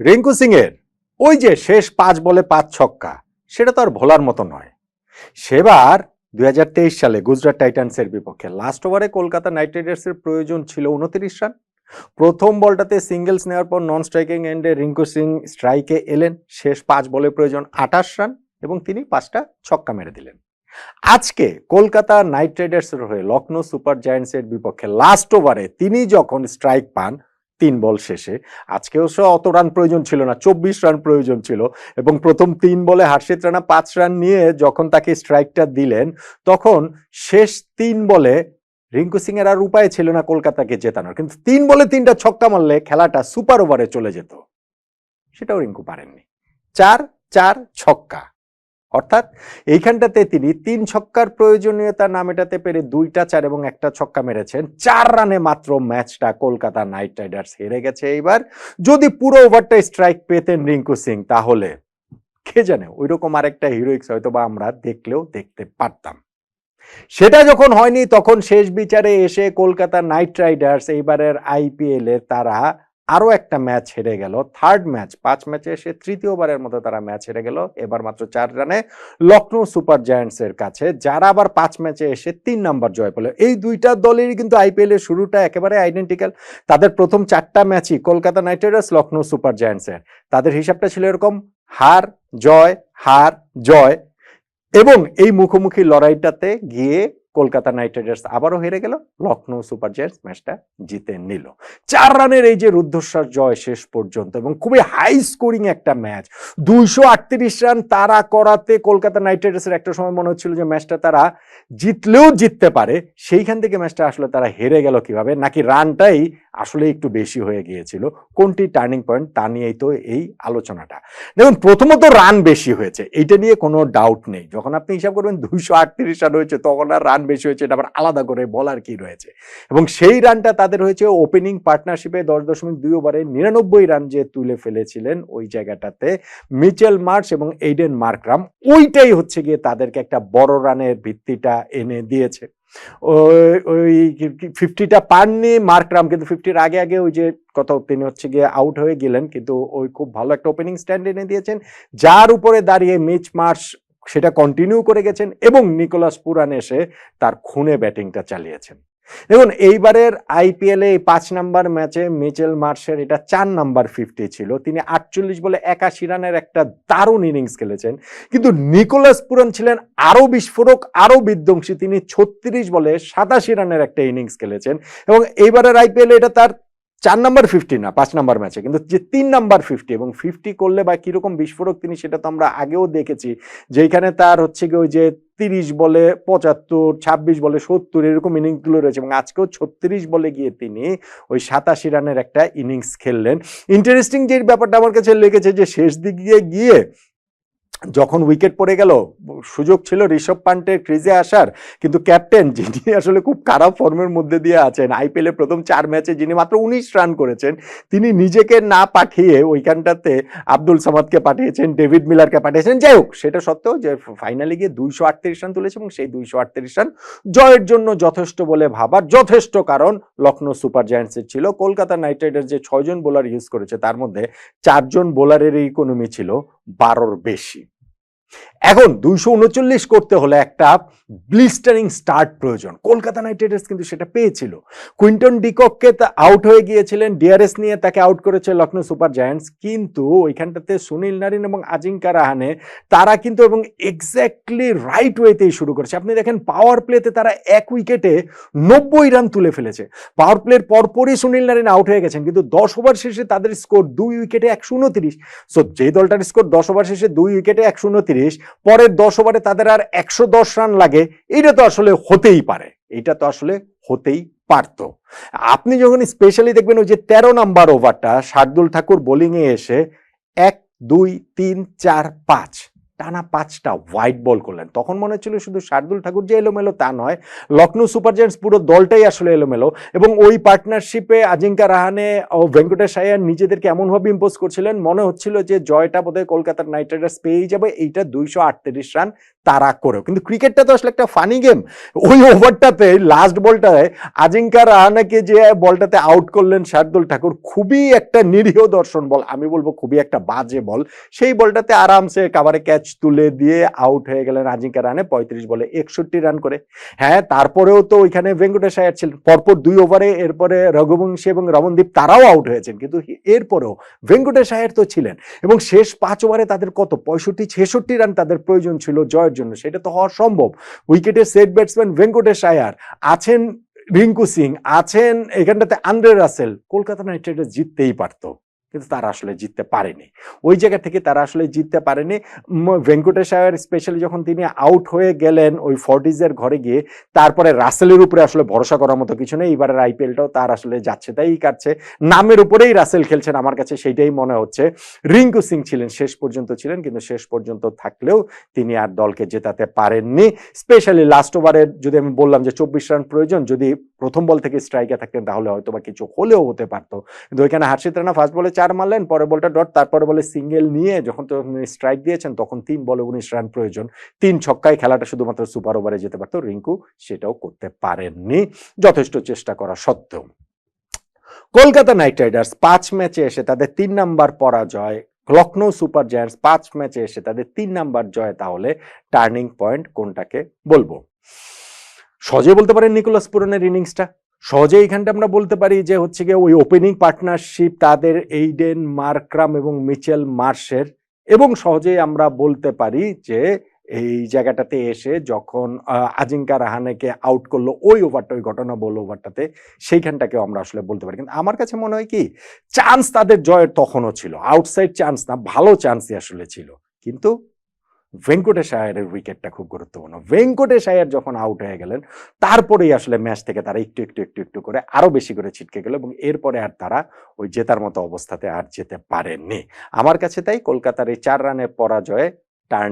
রিঙ্কু সিং এর ওই যে শেষ পাঁচ বলে পাঁচ ছক্কা, সেটা তো আর ভোলার মতো নয়। সেবার দুই হাজার তেইশ সালে গুজরাট টাইটান্সের বিপক্ষে লাস্ট ওভারে কলকাতা নাইট রাইডার্সের প্রয়োজন ছিল উনত্রিশ রান। প্রথম বলটাতে সিঙ্গেলস নেওয়ার পর নন স্ট্রাইকিং এন্ডে রিঙ্কু সিং স্ট্রাইকে এলেন। শেষ পাঁচ বলে প্রয়োজন আঠাশ রান এবং তিনি পাঁচটা ছক্কা মেরে দিলেন। আজকে কলকাতা নাইট রাইডার্সের হয়ে লখনৌ সুপার জায়ান্টসের বিপক্ষে লাস্ট ওভারে তিনি যখন স্ট্রাইক পান তিন বল শেষে। আজকেও সে অত রান প্রয়োজন ছিল না, চব্বিশ রান প্রয়োজন ছিল এবং প্রথম তিন বলে হার্ষিত রানা পাঁচ রান নিয়ে যখন তাকে স্ট্রাইকটা দিলেন, তখন শেষ তিন বলে রিঙ্কু সিং এর আর উপায় ছিল না কলকাতাকে জেতানোর। কিন্তু তিন বলে তিনটা ছক্কা মারলে খেলাটা সুপার ওভারে চলে যেত। সেটাও রিঙ্কু পারেননি। চার চার ছক্কা। অর্থাৎ এইখানটাতে তিনি তিন ছক্কার প্রয়োজনীয়তা না মেটাতে পেরে দুইটা চার এবং একটা ছক্কা মেরেছেন। চার রানে মাত্র ম্যাচটা কলকাতা নাইট রাইডার্স হেরে গেছে এইবার। যদি পুরো ওভারটা স্ট্রাইক পেতেন রিঙ্কু সিং, তাহলে কে জানে ওই রকম আরেকটা হিরোইক্স হয়তো বা আমরা দেখলেও দেখতে পারতাম। সেটা যখন হয়নি, তখন শেষ বিচারে এসে কলকাতা নাইট রাইডার্স এইবারের আইপিএল তারা আরও একটা ম্যাচ হেরে গেল। থার্ড ম্যাচ, পাঁচ ম্যাচে এসে তৃতীয়বারের মতো তারা ম্যাচ হেরে গেল। এবার মাত্র চার রানে লখনৌ সুপার জায়ান্টস এর কাছে, যারা আবার পাঁচ ম্যাচে এসে তিন নাম্বার জয় পেল। এই দুইটা দলেরই কিন্তু আইপিএল এর শুরুটা একেবারে আইডেন্টিক্যাল তাদের প্রথম চারটা ম্যাচই Kolkata Knight Riders Lucknow Super Giants এর। তাদের হিসাবটা ছিল এরকম, হার, জয় হার, জয়। এবং এই মুখোমুখি লড়াইটাতে গিয়ে কলকাতা নাইট রাইডার্স আবারও হেরে গেল লখনৌ সুপার জায়ান্টস ম্যাচটা জিতে নিল। চার রানের এই যে রুদ্ধশ্বাস জয় শেষ পর্যন্ত এবং খুবই হাই স্কোরিং একটা ম্যাচ। দুইশো আটত্রিশ রান তারা করাতে কলকাতা নাইট রাইডার্সের একটা সময় মনে হচ্ছিল যে ম্যাচটা তারা জিতলেও জিততে পারে, সেইখান থেকে ম্যাচটা আসলে তারা হেরে গেল কীভাবে? নাকি রানটাই আসলে একটু বেশি হয়ে গিয়েছিল। কোনটি টার্নিং পয়েন্ট তা নিয়েই তো এই আলোচনাটা। দেখুন, প্রথমত রান বেশি হয়েছে। এটা নিয়ে কোনো ডাউট নেই। যখন আপনি হিসাব করবেন দুইশো আটত্রিশ রান হয়েছে, তখন আর রান বেশি হয়েছে, এটা আবার আলাদা করে বলার কি রয়েছে? এবং সেই রানটা তাদের হয়েছে ওপেনিং পার্টনারশিপে দশ দশমিক দুই ওভারে নিরানব্বই রান যে তুলে ফেলেছিলেন ওই জায়গাটাতে মিচেল মার্চ এবং এইডেন মার্করাম, ওইটাই হচ্ছে গিয়ে তাদেরকে একটা বড় রানের ভিত্তিটা এনে দিয়েছে। ওই ফিফটিটা পাননি মার্ক রাম কিন্তু ফিফটির আগে আগে ওই যে কত তিনি হচ্ছে গিয়ে আউট হয়ে গেলেন, কিন্তু ওই খুব ভালো একটা ওপেনিং স্ট্যান্ড এনে দিয়েছেন। যার উপরে দাঁড়িয়ে মিচ মার্চ সেটা কন্টিনিউ করে গেছেন এবং নিকোলাস পুরান এসে তার খুনে ব্যাটিংটা চালিয়েছেন। দেখুন, এইবারের আইপিএল এই পাঁচ নাম্বার ম্যাচে মিচেল মার্শের এটা চার নাম্বার ফিফটি ছিল। তিনি আটচল্লিশ বলে একাশি রানের একটা দারুণ ইনিংস খেলেছেন। কিন্তু নিকোলাস পুরান ছিলেন আরও বিস্ফোরক, আরও বিধ্বংসী। তিনি ছত্রিশ বলে সাতাশি রানের একটা ইনিংস খেলেছেন এবং এইবারের আইপিএল এটা তার চার নাম্বার ফিফটি না, পাঁচ নাম্বার ম্যাচে কিন্তু যে তিন নাম্বার ফিফটি এবং ফিফটি করলে বা কীরকম বিস্ফোরক তিনি সেটা তো আমরা আগেও দেখেছি যেখানে তার হচ্ছে কি ওই যে তিরিশ বলে পঁচাত্তর, ছাব্বিশ বলে সত্তর এরকম ইনিংসগুলো রয়েছে এবং আজকেও ছত্রিশ বলে গিয়ে তিনি ওই সাতাশি রানের একটা ইনিংস খেললেন। ইন্টারেস্টিং যে ব্যাপারটা আমার কাছে লেগেছে যে শেষ দিকে গিয়ে যখন উইকেট পড়ে গেল, সুযোগ ছিল ঋষভ পান্টের ক্রিজে আসার, কিন্তু ক্যাপ্টেন যিনি আসলে খুব খারাপ ফর্মের মধ্যে দিয়ে আছেন আইপিএল এর প্রথম চার ম্যাচে যিনি মাত্র উনিশ রান করেছেন, তিনি নিজেকে না পাঠিয়ে ওইখানটাতে আব্দুল সামাদকে পাঠিয়েছেন, ডেভিড মিলারকে পাঠিয়েছেন। যাই হোক, সেটা সত্ত্বেও যে ফাইনালে গিয়ে দুইশো আটত্রিশ রান তুলেছে এবং সেই দুইশো আটত্রিশ রান জয়ের জন্য যথেষ্ট বলে ভাবার যথেষ্ট কারণ লখনৌ সুপার জায়ান্টসের ছিল। কলকাতা নাইট রাইডার্স যে ছয়জন বোলার ইউজ করেছে, তার মধ্যে চারজন বোলারের ইকোনমি ছিল বারোর বেশি। এখন দুইশো উনচল্লিশ করতে হলে একটা ব্লিস্টারিং স্টার্ট প্রয়োজন। কলকাতা নাইট রাইডার্স কিন্তু সেটা পেয়েছিল। কুইন্টন ডিকককে আউট হয়ে গিয়েছিলেন। ডিআরএস নিয়ে তাকে আউট করেছে লখনৌ সুপার জায়ান্টস। কিন্তু ওইখানটাতে সুনীল নারিন এবং আজিঙ্কা রাহানে তারা কিন্তু এবং এক্স্যাক্টলি রাইট ওয়েতেই শুরু করেছে। আপনি দেখেন পাওয়ার প্লেতে তারা এক উইকেটে নব্বই রান তুলে ফেলেছে। পাওয়ার প্লের পরপরই সুনীল নারিন আউট হয়ে গেছেন। কিন্তু দশ ওভার শেষে তাদের স্কোর দুই উইকেটে একশো উনত্রিশ। সো যে দলটার স্কোর দশ ওভার শেষে দুই উইকেটে একশো উনত্রিশ, পরের দশ ওভারে তাদের আর একশো দশ রান লাগে। এটা তো আসলে হতেই পারে। এটা তো আসলে হতেই পারত। আপনি যখন স্পেশালি দেখবেন ওই যে তেরো নাম্বার ওভারটা শার্দুল ঠাকুর বোলিংয়ে এসে এক, দুই, তিন, চার, পাঁচ টানা পাঁচটা হোয়াইট বল করলেন। তখন মনে হচ্ছিল শুধু শার্দুল ঠাকুর যে এলোমেলো তা নয় লখনৌ সুপার জায়ান্টস পুরো দলটাই আসলে এলোমেলো এবং ওই পার্টনারশিপে আজিঙ্কা রাহানে ও ভেঙ্কটেশ আয়ার নিজেদেরকে এমনভাবে ইম্পোজ করছিলেন, মনে হচ্ছিল যে জয়টা বোধহয় কলকাতার নাইট রাইডার্স পেয়েই যাবে, এইটা দুইশো আটত্রিশ রান তারা করেও। কিন্তু ক্রিকেটটা তো আসলে একটা ফানি গেম ওই ওভারটাতে লাস্ট বলটায় আজিঙ্কা রাহানাকে যে বলটাতে আউট করলেন শার্দুল ঠাকুর, খুবই একটা নিরীহ দর্শন বল, আমি বলব খুবই একটা বাজে বল। সেই বলটাতে আরামসে কাবারে ক্যাচ তুলে দিয়ে আউট হয়ে গেলেন আজিঙ্কা রানে পঁয়ত্রিশ বলে একষট্টি রান করে। হ্যাঁ তারপরেও তো ওইখানে ভেঙ্কটেশ আয়ার ছিলেন পরপর দুই ওভারে এরপরে রঘুবংশী এবং রমনদীপ তারাও আউট হয়েছেন। কিন্তু এরপরেও ভেঙ্কটেশ আয়ার তো ছিলেন। এবং শেষ পাঁচ ওভারে তাদের কত? পঁয়ষট্টি, ছেষট্টি রান তাদের প্রয়োজন ছিল জয়ের জন্য। সেটা তো হওয়া সম্ভব। উইকেটে সেট ব্যাটসম্যান ভেঙ্কটেশ আয়ার আছেন রিঙ্কু সিং, আছেন এখানটাতে Andre Russell. Kolkata Knight Riders জিততেই পারতো। কিন্তু তারা আসলে জিততে পারেনি। ওই জায়গা থেকে তারা আসলে জিততে পারেনি। ম- ভেঙ্কটেশ আয়ার স্পেশালি যখন তিনি আউট হয়ে গেলেন ওই ফর্টিজের ঘরে গিয়ে, তারপরে রাসেলের উপরে আসলে ভরসা করার মতো কিছু নেই। এবারের আইপিএলটাও তার আসলে যাচ্ছে, তাই কাটছে। নামের উপরেই রাসেল খেলছেন, আমার কাছে সেইটাই মনে হচ্ছে। রিঙ্কু সিং ছিলেন, শেষ পর্যন্ত ছিলেন, কিন্তু শেষ পর্যন্ত থাকলেও তিনি আর দলকে জেতাতে পারেননি। স্পেশালি লাস্ট ওভারের যদি আমি বললাম যে চব্বিশ রান প্রয়োজন, যদি প্রথম বল থেকে স্ট্রাইকে থাকতেন, তাহলে হয়তো বা কিছু হলেও হতে পারতো। কিন্তু ওইখানে হার্ষিত রানা ফার্স্ট বলে চার মারলেন পরে বলটা ডট তারপরে বলে সিঙ্গেল নিয়ে যখন তো স্ট্রাইক দিয়েছেন, তখন তিন বলে উনিশ রান প্রয়োজন। তিন ছক্কায় খেলাটা শুধুমাত্র সুপার ওভারে যেতে পারতো, রিঙ্কু সেটাও করতে পারেননি। যথেষ্ট চেষ্টা করা সত্ত্বেও। কলকাতা নাইট রাইডার্স পাঁচ ম্যাচে এসে তাদের তিন নাম্বার পরাজয় লখনৌ সুপার জায়ান্টস পাঁচ ম্যাচে এসে তাদের তিন নাম্বার জয়, তাহলে টার্নিং পয়েন্ট কোনটাকে বলব? সহজে বলতে পারেন নিকোলাস পুরনের ইনিংসটা সহজে এইখানটা আমরা বলতে পারি যে হচ্ছে গিয়ে ওই ওপেনিং পার্টনারশিপ তাদের এইডেন মার্ক্রাম এবং মিচেল মার্শের এবং সহজেই আমরা বলতে পারি যে এই জায়গাটাতে এসে যখন আজিঙ্কা রাহানেকে আউট করল ওই ওভারটা ওই ঘটনা বল ওভারটাতে সেইখানটাকে আমরা আসলে বলতে পারি। কিন্তু আমার কাছে মনে হয় কি চান্স তাদের জয়ের তখনও ছিল। আউটসাইড চান্স না, ভালো চান্সই আসলে ছিল। কিন্তু ভেঙ্কটেশ আয়ারের উইকেটটা খুব গুরুত্বপূর্ণ। ভেঙ্কটেশ আয়ার যখন আউট হয়ে গেলেন, তারপরেই আসলে ম্যাচ থেকে তারা একটু একটু একটু একটু করে আরও বেশি করে ছিটকে গেল এবং এরপরে আর তারা ওই জেতার মতো অবস্থাতে আর যেতে পারেননি। আমার কাছে তাই, কলকাতার এই চার রানের পরাজয়ে টার্ন